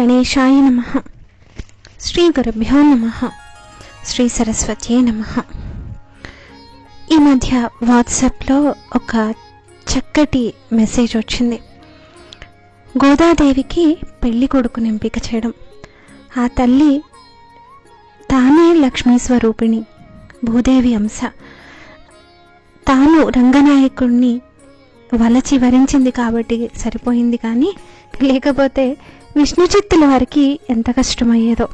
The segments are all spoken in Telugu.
గణేశాయ నమ. శ్రీ గురుభ్యో నమ. శ్రీ సరస్వత్యే నమ. ఈ మధ్య వాట్సాప్లో ఒక చక్కటి మెసేజ్ వచ్చింది. గోదాదేవికి పెళ్ళి కొడుకుని ఎంపిక చేయడం. ఆ తల్లి తానే లక్ష్మీ స్వరూపిణి భూదేవి అంశ. తాను రంగనాయకుడిని వలచి వరించింది కాబట్టి సరిపోయింది కానీ లేకపోతే విష్ణుచిత్తుల వారికి ఎంత కష్టమయ్యేదో.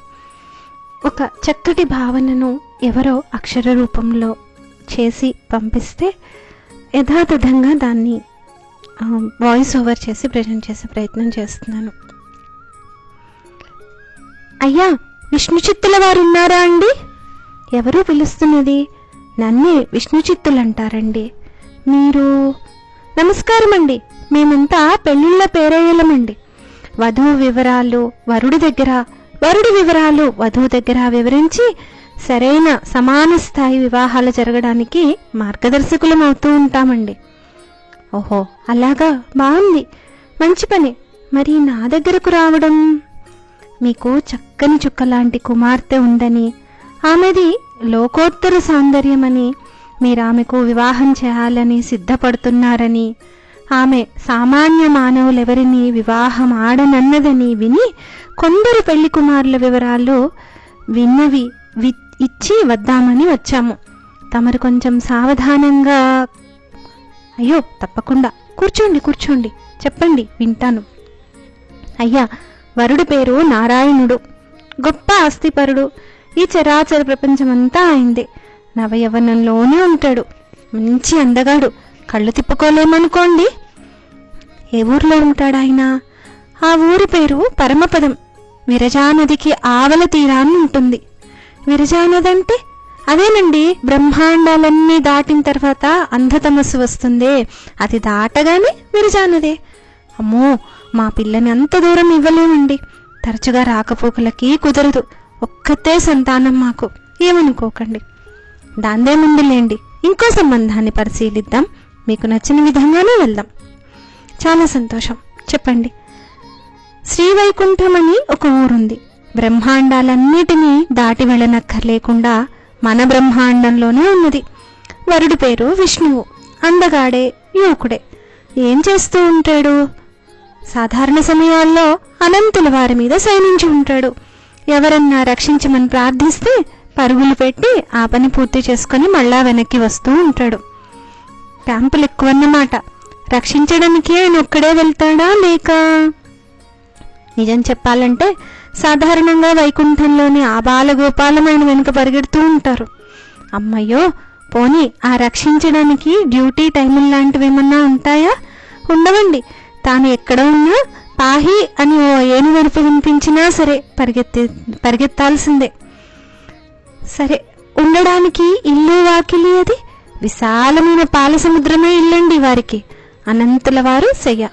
ఒక చక్కటి భావనను ఎవరో అక్షర రూపంలో చేసి పంపిస్తే యథాతథంగా దాన్ని వాయిస్ ఓవర్ చేసి ప్రజెంట్ చేసే ప్రయత్నం చేస్తున్నాను. అయ్యా విష్ణుచిత్తుల వారు ఉన్నారా అండి? ఎవరు పిలుస్తున్నది? నన్నే విష్ణుచిత్తులు అంటారండి మీరు? నమస్కారం అండి మేమంతా పెళ్ళిళ్ళ పేరయ్యలమండి. వధువు వివరాలు వరుడి దగ్గర వరుడి వివరాలు వధువు దగ్గర వివరించి సరైన సమాన స్థాయి వివాహాలు జరగడానికి మార్గదర్శకులం అవుతూ ఉంటామండి. ఓహో అలాగా బాగుంది మంచి పని. మరి నా దగ్గరకు రావడం? మీకు చక్కని చుక్క లాంటి కుమార్తె ఉందని ఆమెది లోకోత్తర సౌందర్యమని మీరు ఆమెకు వివాహం చేయాలని సిద్ధపడుతున్నారని ఆమె సామాన్య మానవులెవరిని వివాహం ఆడనన్నదని విని కొందరు పెళ్ళి కుమారుల వివరాలు విన్నవి వి- ఇచ్చి వద్దామని వచ్చాము. తమరు కొంచెం సావధానంగా అయ్యో తప్పకుండా. కూర్చోండి కూర్చోండి. చెప్పండి వింటాను. అయ్యా వరుడి పేరు నారాయణుడు. గొప్ప ఆస్తిపరుడు. ఈ చరాచర ప్రపంచమంతా ఆయనదే. నవయవనంలోనే ఉంటాడు. మంచి అందగాడు. కళ్ళు తిప్పుకోలేమనుకోండి. ఏ ఊర్లో ఉంటాడు ఆయన? ఆ ఊరి పేరు పరమపదం. విరజానదికి ఆవల తీరాన్ని ఉంటుంది. విరజానది అంటే అదేనండి బ్రహ్మాండాలన్నీ దాటిన తర్వాత అంధతమస్సు వస్తుందే. అది దాటగానే విరజానదే అమ్మో మా పిల్లని అంత దూరం ఇవ్వలేమండి. తరచుగా రాకపోకలకి కుదరదు. ఒక్కతే సంతానం మాకు. ఏమనుకోకండి. దాందే ముందులేండి ఇంకో సంబంధాన్ని పరిశీలిద్దాం. మీకు నచ్చిన విధంగానే వెళ్దాం. చాలా సంతోషం. చెప్పండి. శ్రీవైకుంఠం అని ఒక ఊరుంది. బ్రహ్మాండాలన్నిటినీ దాటి వెళ్ళనక్కర్లేకుండా మన బ్రహ్మాండంలోనే ఉన్నది. వరుడి పేరు విష్ణువు. అందగాడే యువకుడే. ఏం చేస్తూ ఉంటాడు? సాధారణ సమయాల్లో అనంతుల వారి మీద సైనించి ఉంటాడు. ఎవరన్నా రక్షించమని ప్రార్థిస్తే పరుగులు పెట్టి ఆ పని పూర్తి చేసుకొని మళ్ళా వెనక్కి వస్తూ ఉంటాడు. క్యాంపులు ఎక్కువన్నమాట రక్షించడానికి ఆయన ఒక్కడే వెళ్తాడా లేక? నిజం చెప్పాలంటే సాధారణంగా వైకుంఠంలోని ఆ బాలగోపాలమైన వెనుక పరిగెడుతూ ఉంటారు. అమ్మయ్యో పోనీ ఆ రక్షించడానికి డ్యూటీ టైములు లాంటివి ఏమన్నా ఉంటాయా? ఉండవండి. తాను ఎక్కడ ఉన్నా పాహి అని ఓ ఏను వెనుపు వినిపించినా సరే పరిగెత్తి పరిగెత్తాల్సిందే. సరే ఉండడానికి ఇల్లు వాకిలి అది? విశాలమైన పాలసముద్రమే ఇల్లండి వారికి. అనంతుల వారు శయ్య.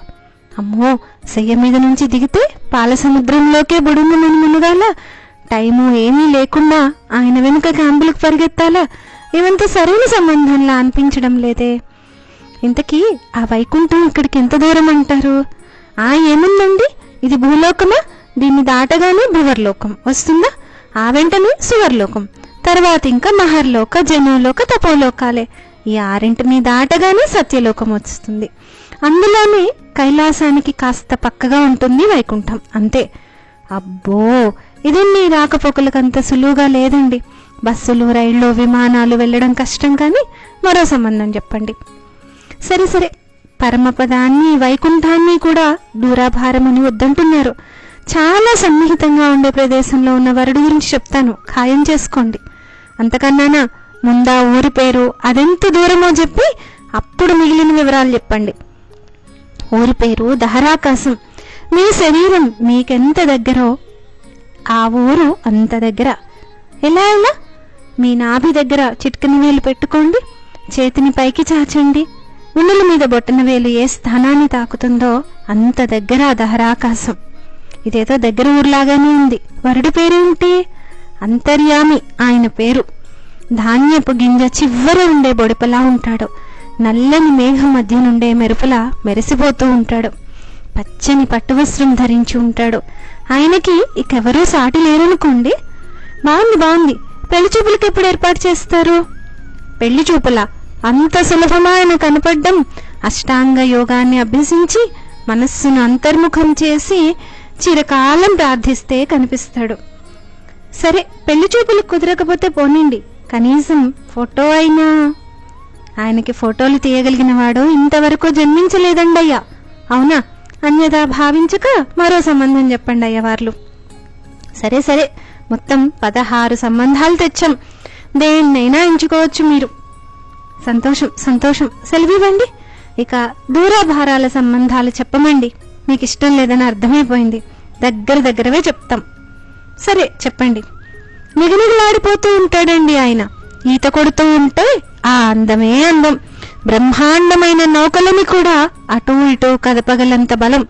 అమ్మో శయ్య మీద నుంచి దిగితే పాలసముద్రంలోకే సముద్రంలోకే బుడుమని మునుగాల. టైము ఏమీ లేకుండా ఆయన వెనుక క్యాంపులకు పరిగెత్తాలా. ఇవంతా సరైన సంబంధంలా అనిపించడం లేదే. ఇంతకీ ఆ వైకుంఠం ఇక్కడికి ఎంత దూరం అంటారు? ఆ ఏముందండి? ఇది భూలోకమా? దీన్ని దాటగానే భువర్లోకం. వస్తుందా? ఆ వెంటనే సువర్లోకం. తర్వాత ఇంకా మహర్లోక జనులోక తపోలోకాలే. ఈ ఆరింటిని దాటగానే సత్యలోకం వస్తుంది అందులోనే కైలాసానికి కాస్త పక్కగా ఉంటుంది వైకుంఠం. అంతే. అబ్బో! ఇదన్నీ రాకపోకలకంత సులువుగా లేదండి. బస్సులు రైళ్ళు విమానాలు వెళ్ళడం కష్టం కానీ మరో సంబంధం చెప్పండి. సరే సరే. పరమపదాన్ని వైకుంఠాన్ని కూడా దూరాభారమని వద్దంటున్నారు. చాలా సన్నిహితంగా ఉండే ప్రదేశంలో ఉన్న వరుడు గురించి చెప్తాను. ఖాయం చేసుకోండి. అంతకన్నానా? ముందా ఊరి పేరు అదెంత దూరమో చెప్పి అప్పుడు మిగిలిన వివరాలు చెప్పండి. ఊరి పేరు దహరాకాశం. మీ శరీరం మీకెంత దగ్గరో ఆ ఊరు అంత దగ్గర. ఎలా ఎలా? మీ నాభి దగ్గర చిట్కని వేలు పెట్టుకోండి చేతిని పైకి చాచండి. ఉన్నుల మీద బొట్టన వేలు ఏ స్థానాన్ని తాకుతుందో అంత దగ్గర ఆ దహరాకాశం. ఇదేదో దగ్గర ఊర్లాగానే ఉంది. వరుడి పేరేంటి? అంతర్యామి ఆయన పేరు. ధాన్యపు గింజ చివర ఉండే బొడిపలా ఉంటాడు. నల్లని మేఘం మధ్య నుండే మెరుపులా మెరిసిపోతూ ఉంటాడు. పచ్చని పట్టువస్త్రం ధరించి ఉంటాడు. ఆయనకి ఇకెవరూ సాటి లేరనుకోండి. బాగుంది బాగుంది. పెళ్ళి చూపులకి ఎప్పుడు ఏర్పాటు చేస్తారు? పెళ్ళి చూపుల. అంత సులభమా ఆయన కనపడ్డం? అష్టాంగ యోగాన్ని అభ్యసించి మనస్సును అంతర్ముఖం చేసి చిరకాలం ప్రార్థిస్తే కనిపిస్తాడు. సరే పెళ్ళి చూపులు కుదరకపోతే పోనండి. కనీసం ఫోటో అయినా. ఆయనకి ఫోటోలు తీయగలిగిన వాడు ఇంతవరకు జన్మించలేదండి అయ్యా. అవునా? అన్యదా భావించక మరో సంబంధం చెప్పండి అయ్యా వాళ్ళు సరే సరే. మొత్తం పదహారు సంబంధాలు తెచ్చాం. దేన్నైనా ఎంచుకోవచ్చు మీరు. సంతోషం సంతోషం. సెలవివ్వండి. ఇక దూరాభారాల సంబంధాలు చెప్పమండి. మీకు ఇష్టం లేదని అర్థమైపోయింది. దగ్గర దగ్గరవే చెప్తాం. సరే చెప్పండి. నిగనిగలాడిపోతూ ఉంటాడండి ఆయన. ఈత కొడుతూ ఉంటే ఆ అందమే అందం. బ్రహ్మాండమైన నౌకలని కూడా అటూ ఇటూ కదపగలంత బలం.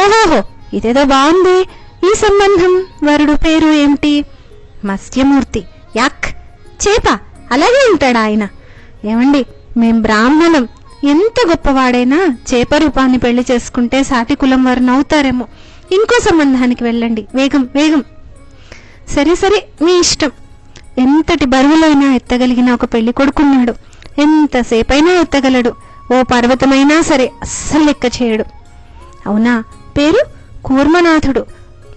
ఓహోహో ఇదేదో బాగుంది ఈ సంబంధం వరుడు పేరు ఏమిటి? మత్స్యమూర్తి. యాక్ చేప అలాగే ఉంటాడు ఆయన. ఏమండి మేం బ్రాహ్మణం. ఎంత గొప్పవాడైనా చేప రూపాన్ని పెళ్ళి చేసుకుంటే సాటి కులం వారు నవ్వుతారేమో. ఇంకో సంబంధానికి వెళ్ళండి. వేగం వేగం. సరే సరే మీ ఇష్టం. ఎంతటి బరువులైనా ఎత్తగలిగిన ఒక పెళ్ళి కొడుకున్నాడు. ఎంతసేపైనా ఎత్తగలడు. ఓ పర్వతమైనా సరే అస్సలు లెక్క చేయడు. అవునా? పేరు కూర్మనాథుడు.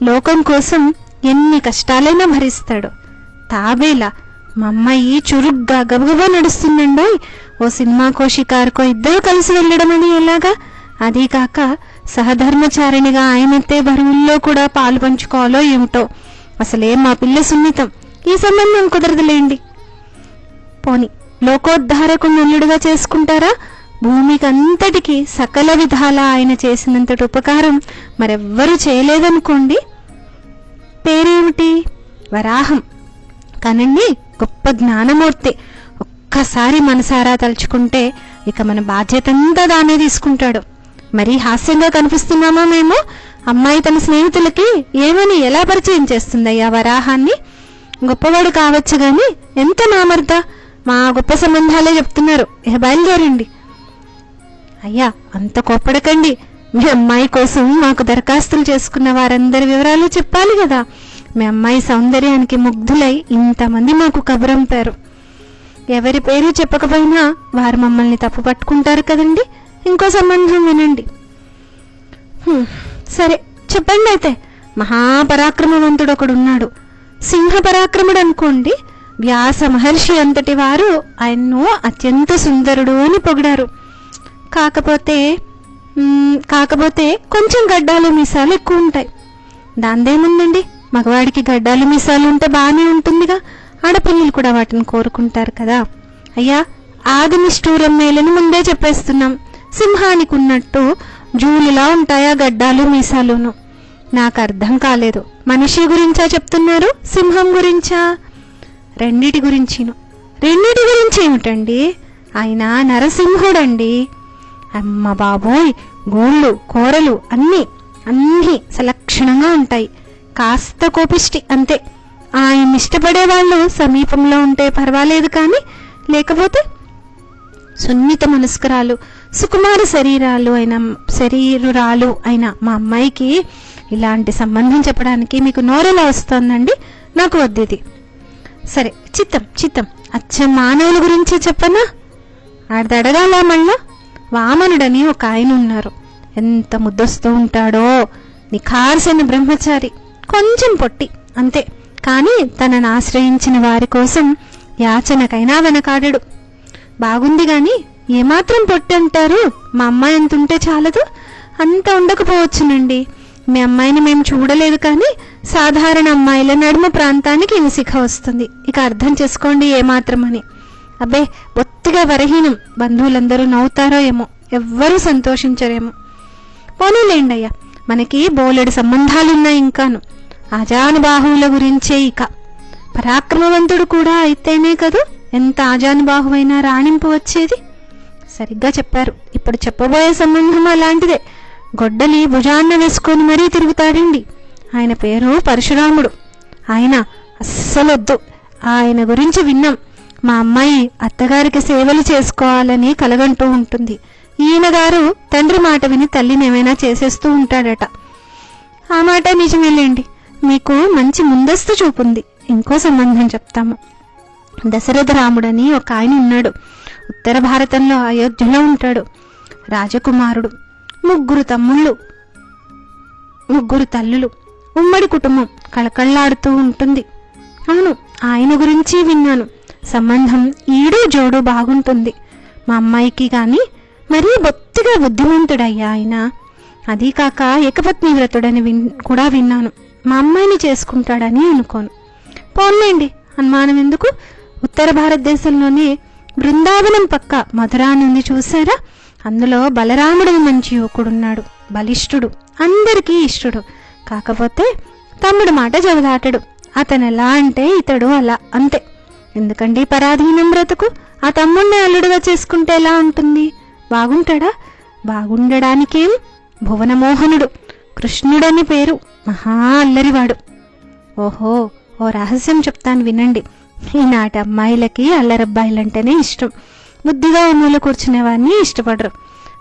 లోకం కోసం ఎన్ని కష్టాలైనా భరిస్తాడు. తాబేలా మా అమ్మాయి చురుగ్గా గబగబా నడుస్తుందండోయ్. ఓ సినిమాకో షికారుకో ఇద్దరు కలిసి వెళ్ళడం అని ఎలాగా? అదీ కాక సహధర్మచారిణిగా ఆయనతే బరువుల్లో కూడా పాలు పంచుకోవాలో ఏమిటో. అసలే మా పిల్ల సున్నితం. ఈ సంబంధం కుదరదులేండి. పోని లోకోద్ధారకు నల్లుడుగా చేసుకుంటారా? భూమికి అంతటికి సకల విధాల ఆయన చేసినంతటి ఉపకారం మరెవ్వరూ చేయలేదనుకోండి. పేరేమిటి? వరాహం. కానండి గొప్ప జ్ఞానమూర్తి. ఒక్కసారి మనసారా తలుచుకుంటే ఇక మన బాధ్యతంతా దానే తీసుకుంటాడు. మరీ హాస్యంగా కనిపిస్తున్నామా మేము? అమ్మాయి తన స్నేహితులకి ఏమని ఎలా పరిచయం చేస్తుందయ్యా వరాహాన్ని? గొప్పవాడు కావచ్చు గాని ఎంత నామర్ద? మా గొప్ప సంబంధాలే చెప్తున్నారు. ఇక బయలుదేరండి. అయ్యా అంత కోప్పడకండి. మీ అమ్మాయి కోసం మాకు దరఖాస్తులు చేసుకున్న వారందరి వివరాలు చెప్పాలి కదా. మీ అమ్మాయి సౌందర్యానికి ముగ్ధులై ఇంతమంది మాకు కబురంపారు. ఎవరి పేరు చెప్పకపోయినా వారు మమ్మల్ని తప్పు పట్టుకుంటారు కదండి. ఇంకో సంబంధం వినండి. సరే చెప్పండి అయితే. మహాపరాక్రమవంతుడు ఒకడున్నాడు సింహ పరాక్రముడు అనుకోండి వ్యాస మహర్షి అంతటి వారు ఆయన్ను అత్యంత సుందరుడు అని పొగిడారు. కాకపోతే కాకపోతే కొంచెం గడ్డాలు మీసాలు ఎక్కువ ఉంటాయి దాందేముందండి? మగవాడికి గడ్డాలు మీసాలు ఉంటే బాగానే ఉంటుందిగా. ఆడపిల్లలు కూడా వాటిని కోరుకుంటారు కదా. అయ్యా ఆది నిష్ఠూరం మేలని ముందే చెప్పేస్తున్నాం. సింహానికి ఉన్నట్టు జూలులా ఉంటాయా గడ్డాలు మీసాలును? నాకు అర్థం కాలేదు. మనిషి గురించా చెప్తున్నారు? సింహం గురించా? రెండిటి గురించిను. రెండిటి గురించి ఏమిటండి ఆయన నరసింహుడండి. అమ్మ బాబోయ్ గోళ్ళు కూరలు అన్నీ అన్నీ సలక్షణంగా ఉంటాయి. కాస్త కోపిష్టి అంతే. ఆయన ఇష్టపడే వాళ్ళు సమీపంలో ఉంటే పర్వాలేదు కానీ లేకపోతే సున్నిత మనస్కరాలు సుకుమార శరీరాలు అయిన శరీరురాలు అయిన మా అమ్మాయికి ఇలాంటి సంబంధం చెప్పడానికి మీకు నోరెలా వస్తోందండి? నాకు వద్దిది. సరే చిత్తం చిత్తం. అచ్చం మానవుల గురించి చెప్పనా? ఆడది అడగాల మళ్ళా? వామనుడని ఒక ఆయన ఉన్నారు ఎంత ముద్దొస్తూ ఉంటాడో. నిఖార్సైన బ్రహ్మచారి. కొంచెం పొట్టి అంతే. కానీ తనను ఆశ్రయించిన వారి కోసం యాచనకైనా వెనకాడడు. బాగుంది గాని ఏమాత్రం పొట్టి అంటారు? మా అమ్మాయి ఎంత ఉంటే చాలదు. అంత ఉండకపోవచ్చునండి. మీ అమ్మాయిని మేము చూడలేదు కానీ సాధారణ అమ్మాయిల నడుమ ప్రాంతానికి ఇసుక వస్తుంది. ఇక అర్థం చేసుకోండి ఏమాత్రమని. అబ్బే బొత్తిగా వరహీనం. బంధువులందరూ నవ్వుతారో ఏమో. ఎవ్వరూ సంతోషించరేమో. పోనీలేండి అయ్యా. మనకి బోలెడు సంబంధాలున్నాయి ఇంకాను. అజానుబాహువుల గురించే ఇక. పరాక్రమవంతుడు కూడా అయితేనే కదూ? ఎంత ఆజానుబాహువైనా రాణింపు వచ్చేది? సరిగ్గా చెప్పారు. ఇప్పుడు చెప్పబోయే సంబంధం అలాంటిదే. గొడ్డలి భుజాన్న వేసుకొని మరీ తిరుగుతాడండి. ఆయన పేరు పరశురాముడు. ఆయన అస్సలొద్దు. ఆయన గురించి విన్నాం. మా అమ్మాయి అత్తగారికి సేవలు చేసుకోవాలని కలగంటూ ఉంటుంది. ఈయన గారు తండ్రి మాట విని తల్లిని ఏమైనా చేసేస్తూ ఉంటాడట. ఆ మాట నిజమేలేండి. మీకు మంచి ముందస్తు చూపుంది. ఇంకో సంబంధం చెప్తాము. దశరథ రాముడని ఒక ఆయన ఉన్నాడు. ఉత్తర భారతంలో అయోధ్యలో ఉంటాడు. రాజకుమారుడు ముగ్గురు తమ్ముళ్ళు ముగ్గురు తల్లులు ఉమ్మడి కుటుంబం కళకళ్ళాడుతూ ఉంటుంది. అవును ఆయన గురించి విన్నాను. సంబంధం ఈడు జోడు బాగుంటుంది. మా అమ్మాయికి కానీ మరీ బొత్తిగా బుద్ధిమంతుడయ్యా ఆయన. అదీ కాక ఏకపత్ని వ్రతుడని విన్ కూడా విన్నాను. మా అమ్మాయిని చేసుకుంటాడని అనుకోను. పోన్లేండి అనుమానం ఎందుకు ఉత్తర భారతదేశంలోనే బృందావనం పక్క మధురా నుండి చూసారా అందులో బలరాముడు మంచి యువకుడున్నాడు బలిష్ఠుడు అందరికీ ఇష్టడు. కాకపోతే తమ్ముడు మాట జవదాటడు అతను ఎలా అంటే ఇతడు అలా అంతే. ఎందుకండి పరాధీనం బ్రతుకు? ఆ తమ్ముడిని అల్లుడుగా చేసుకుంటే ఎలా ఉంటుంది? బాగుంటాడా? బాగుండడానికేం? భువనమోహనుడు కృష్ణుడని పేరు మహా అల్లరివాడు. ఓహో ఓ రహస్యం చెప్తాను వినండి. ఈనాటి అమ్మాయిలకి అల్లరబ్బాయిలంటేనే ఇష్టం. బుద్ధిగా మూల కూర్చునే వారిని ఇష్టపడరు.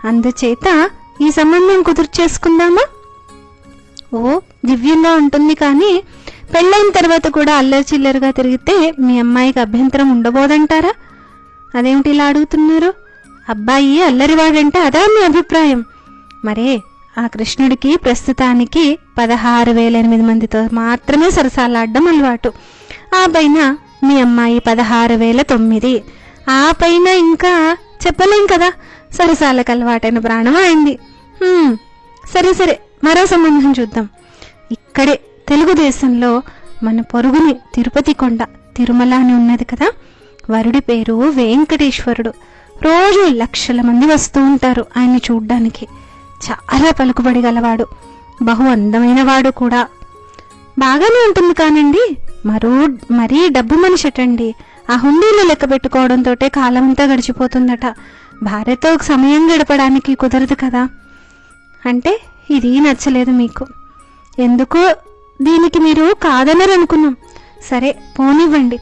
అందుచేత ఈ సంబంధం కుదుర్చేసుకుందామా? ఓ దివ్యంగా ఉంటుంది కానీ పెళ్ళైన తర్వాత కూడా అల్లరి చిల్లరగా తిరిగితే మీ అమ్మాయికి అభ్యంతరం ఉండబోదంటారా? అదేమిటి ఇలా అడుగుతున్నారు? అబ్బాయి అల్లరివాడంటే అదా మీ అభిప్రాయం? మరే ఆ కృష్ణుడికి ప్రస్తుతానికి పదహారు వేల ఎనిమిది మందితో మాత్రమే సరసాలాడడం అలవాటు. ఆ పైన మీ అమ్మాయి పదహారు వేల తొమ్మిది. ఆ పైన ఇంకా చెప్పలేం కదా. సరసాలకు అలవాటైన ప్రాణం అయింది సరే సరే మరో సంబంధం చూద్దాం. ఇక్కడే తెలుగుదేశంలో మన పొరుగుని తిరుపతి కొండ తిరుమల అని ఉన్నది కదా. వరుడి పేరు వెంకటేశ్వరుడు. రోజు లక్షల మంది వస్తూ ఉంటారు ఆయన్ని చూడ్డానికి. చాలా పలుకుబడి గలవాడు. బహు అందమైన వాడు కూడా. బాగానే ఉంటుంది కానండి. మరో మరీ డబ్బు మనిషి అటండి ఆ హుండీలు లెక్క పెట్టుకోవడంతో కాలమంతా గడిచిపోతుందట. భార్యతో సమయం గడపడానికి కుదరదు కదా. అంటే ఇది నచ్చలేదు మీకు. ఎందుకో దీనికి మీరు కాదనరు అనుకున్నాం సరే పోనివ్వండి.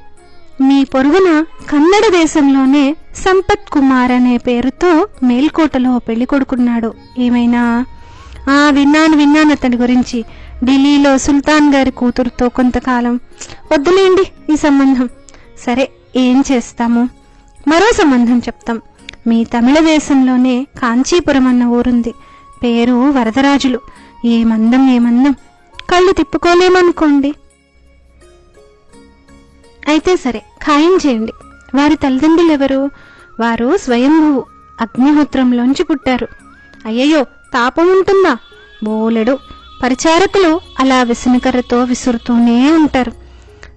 మీ పొరుగున కన్నడ దేశంలోనే సంపత్ కుమార్ అనే పేరుతో మేల్కోటలో పెళ్ళి కొడుకున్నాడు. ఏమైనా? ఆ విన్నాను విన్నాను అతడి గురించి. ఢిల్లీలో సుల్తాన్ గారి కూతురుతో కొంతకాలం వద్దులేండి ఈ సంబంధం. సరే ఏం చేస్తాము? మరో సంబంధం చెప్తాం. మీ తమిళ దేశంలోనే కాంచీపురం అన్న ఊరుంది. పేరు వరదరాజులు. ఏమందం ఏమందం కళ్ళు తిప్పుకోలేమనుకోండి. అయితే సరే ఖాయం చేయండి. వారి తల్లిదండ్రులు ఎవరు వారు స్వయంభువు. అగ్నిహోత్రంలోంచి పుట్టారు. అయ్యయ్యో తాపం ఉంటుందా? బోలెడు. పరిచారకులు అలా విసనకర్రతో విసురుతూనే ఉంటారు.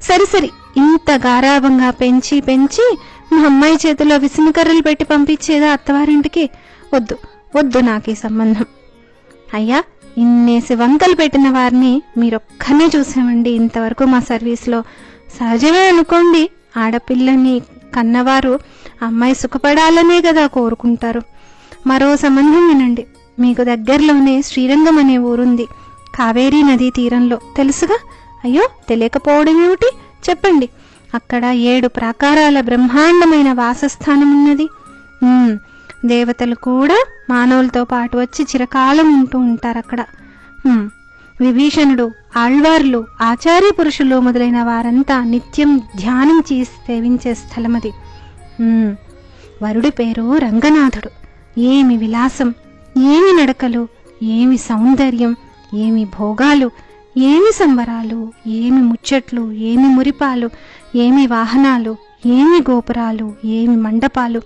సరి సరి ఇంత గారాభంగా పెంచి పెంచి మా అమ్మాయి చేతిలో విసనకర్రలు పెట్టి పంపించేదా అత్తవారింటికి. వద్దు వద్దు నాకు ఈ సంబంధం. అయ్యా ఇన్నేసి వంకలు పెట్టిన వారిని మీరొక్కనే చూసామండి ఇంతవరకు మా సర్వీస్లో సహజమే అనుకోండి. ఆడపిల్లని కన్నవారు అమ్మాయి సుఖపడాలనే కదా కోరుకుంటారు. మరో సంబంధం వినండి. మీకు దగ్గరలోనే శ్రీరంగం అనే ఊరుంది. కావేరీ నదీ తీరంలో. తెలుసుగా? అయ్యో తెలియకపోవడమేమిటి చెప్పండి. అక్కడ ఏడు ప్రాకారాల బ్రహ్మాండమైన వాసస్థానం ఉన్నది. దేవతలు కూడా మానవులతో పాటు వచ్చి చిరకాలం ఉంటూ ఉంటారు అక్కడ. విభీషణుడు ఆళ్వార్లు ఆచార్య పురుషులు మొదలైన వారంతా నిత్యం ధ్యానం చేసి సేవించే స్థలం అది వరుడి పేరు రంగనాథుడు. ఏమి విలాసం ఏమి నడకలు ఏమి సౌందర్యం ఏమి భోగాలు ఏమి సంబరాలు ఏమి ముచ్చట్లు ఏమి మురిపాలు ఏమి వాహనాలు ఏమి గోపురాలు ఏమి మండపాలు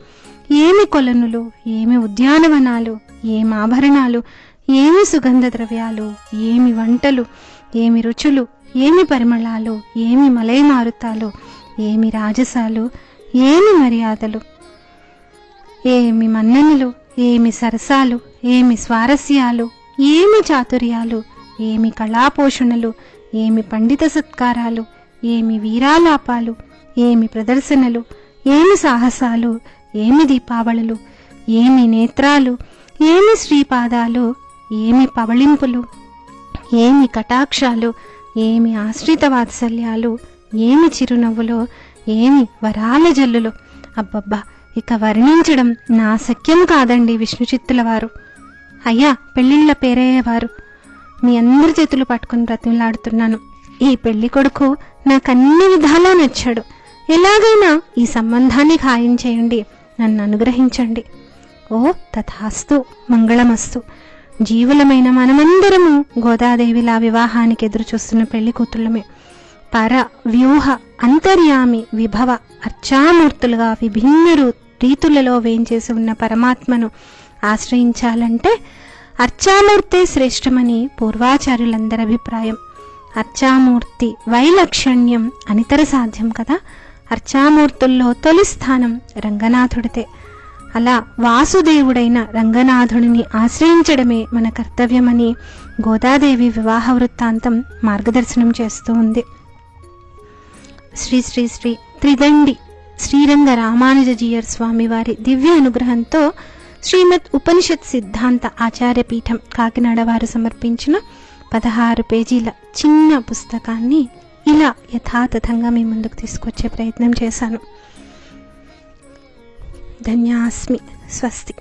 ఏమి కొలనులు ఏమి ఉద్యానవనాలు ఏమి ఆభరణాలు ఏమి సుగంధ ద్రవ్యాలు ఏమి వంటలు ఏమి రుచులు ఏమి పరిమళాలు ఏమి మలయమారుతాలు ఏమి రాజసాలు ఏమి మర్యాదలు ఏమి మన్ననలు ఏమి సరసాలు ఏమి స్వారస్యాలు ఏమి చాతుర్యాలు? ఏమి కళాపోషణలు? ఏమి పండిత సత్కారాలు? ఏమి వీరాలాపాలు? ఏమి ప్రదర్శనలు? ఏమి సాహసాలు? ఏమి దీపావళులు? ఏమి నేత్రాలు? ఏమి శ్రీపాదాలు? ఏమి పవళింపులు? ఏమి కటాక్షాలు? ఏమి ఆశ్రిత వాత్సల్యాలు? ఏమి చిరునవ్వులు? ఏమి వరాల జల్లులు? అబ్బబ్బా! ఇక వర్ణించడం నా సఖ్యం కాదండి విష్ణు చిత్తుల వారు అయ్యా పెళ్ళిళ్ళ పేరయ్యేవారు మీ అందరి చేతులు పట్టుకుని బ్రతిమలాడుతున్నాను. ఈ పెళ్ళి కొడుకు నాకు అన్ని విధాలా నచ్చాడు. ఎలాగైనా ఈ సంబంధాన్ని ఖాయం చేయండి. నన్ను అనుగ్రహించండి. ఓ తథాస్తు మంగళమస్తు. జీవులమైన మనమందరము గోదాదేవిలా వివాహానికి ఎదురు చూస్తున్న పెళ్ళి కూతుళ్ళమే. పర వ్యూహ అంతర్యామి విభవ అర్చామూర్తులుగా విభిన్న రీతులలో వేంచేసి ఉన్న పరమాత్మను ఆశ్రయించాలంటే అర్చామూర్తే శ్రేష్టమని పూర్వాచార్యులందరి అభిప్రాయం. అర్చామూర్తి వైలక్షణ్యం అనితర సాధ్యం కదా? అర్చామూర్తుల్లో తొలి స్థానం రంగనాథుడితే అలా వాసుదేవుడైన రంగనాథుడిని ఆశ్రయించడమే మన కర్తవ్యమని గోదాదేవి వివాహ వృత్తాంతం మార్గదర్శనం చేస్తూ ఉంది. శ్రీ శ్రీ శ్రీ త్రిదండి శ్రీరంగ రామానుజజీయర్ స్వామి వారి దివ్య అనుగ్రహంతో శ్రీమద్ ఉపనిషత్ సిద్ధాంత ఆచార్యపీఠం కాకినాడ వారు సమర్పించిన పదహారు పేజీల చిన్న పుస్తకాన్ని ఇలా యథాతథంగా మీ ముందుకు తీసుకొచ్చే ప్రయత్నం చేశాను. ధన్యాస్మి. స్వస్తి.